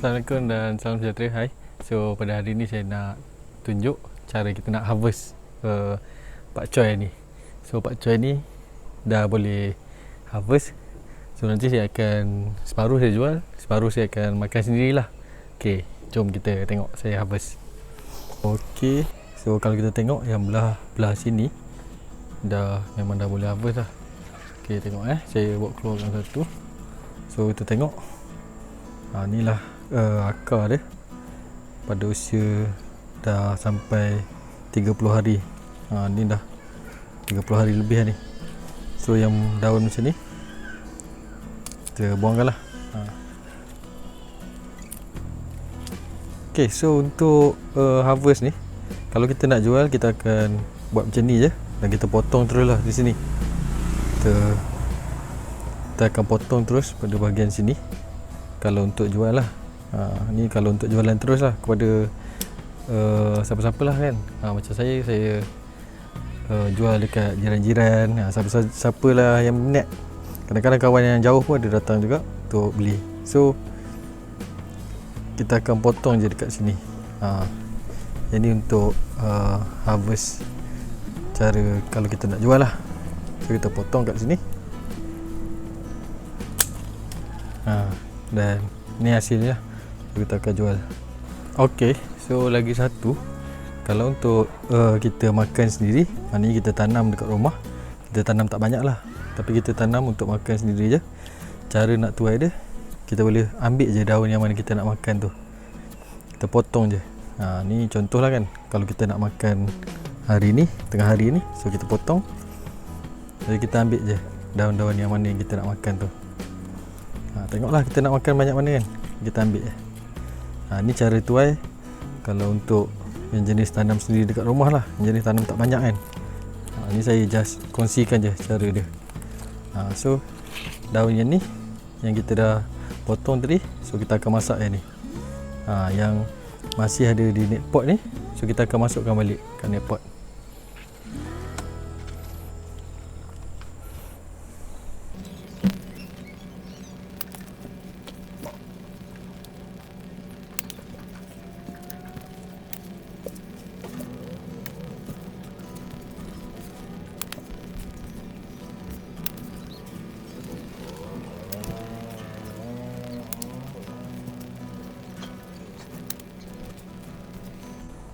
Assalamualaikum dan salam sejahtera. Hai. So pada hari ni saya nak tunjuk cara kita nak harvest uh, pak choy ni. So pak choy ni dah boleh harvest. So nanti saya akan separuh saya jual, separuh saya akan makan sendirilah. Okey, jom kita tengok saya harvest. Okey. So kalau kita tengok yang belah belah sini dah memang dah boleh harvest dah. Okey, tengok eh. Saya buat keluarkan satu. So kita tengok. Ha, inilah uh, akar dia pada usia dah sampai 30 hari. Ha, ni dah 30 hari lebih ni. So yang daun macam ni kita buangkan lah. Ha. ok so untuk uh, harvest ni kalau kita nak jual kita akan buat macam ni je. Dan kita potong terus lah di sini. Kita kita akan potong terus pada bahagian sini. Kalau untuk jual lah ha, ni kalau untuk jualan terus lah kepada uh, siapa-siapa lah kan. Ha, macam saya saya uh, jual dekat jiran-jiran. Ha, siapa-siapa lah yang minat. Kadang-kadang kawan yang jauh pun ada datang juga untuk beli. So kita akan potong je dekat sini. Ha, yang ni untuk uh, harvest cara kalau kita nak jual lah. So kita potong kat sini. Ha, dan ni hasilnya kita akan jual. Ok so lagi satu. Kalau untuk uh, kita makan sendiri ni kita tanam dekat rumah kita tanam tak banyak lah. Tapi kita tanam untuk makan sendiri je. Cara nak tuai dia kita boleh ambil je daun yang mana kita nak makan tu. Kita potong je. Ha, ni contoh lah kan kalau kita nak makan hari ni tengah hari ni so kita potong. Jadi kita ambil je daun-daun yang mana yang kita nak makan tu. Ha, tengoklah kita nak makan banyak mana kan. Kita ambil je ha, ni cara tuai kalau untuk yang jenis tanam sendiri dekat rumah lah. Yang jenis tanam tak banyak kan. Ha, ni saya just kongsikan je cara dia. Ha, so daun yang ni yang kita dah potong tadi so kita akan masak yang ni. Ha, yang masih ada di net pot ni so kita akan masukkan balik ke net pot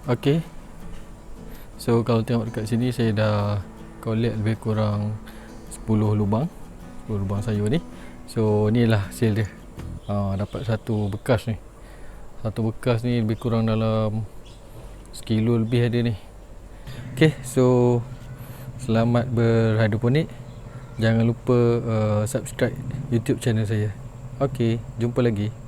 Okey. So kalau tengok dekat sini saya dah lihat lebih kurang 10 lubang. 10 lubang sayur ni. So inilah hasil dia. Ha, dapat satu bekas ni. Satu bekas ni lebih kurang dalam sekilo lebih ada ni. Okey, so selamat berhidroponik. Jangan lupa uh, subscribe YouTube channel saya. Okey, jumpa lagi.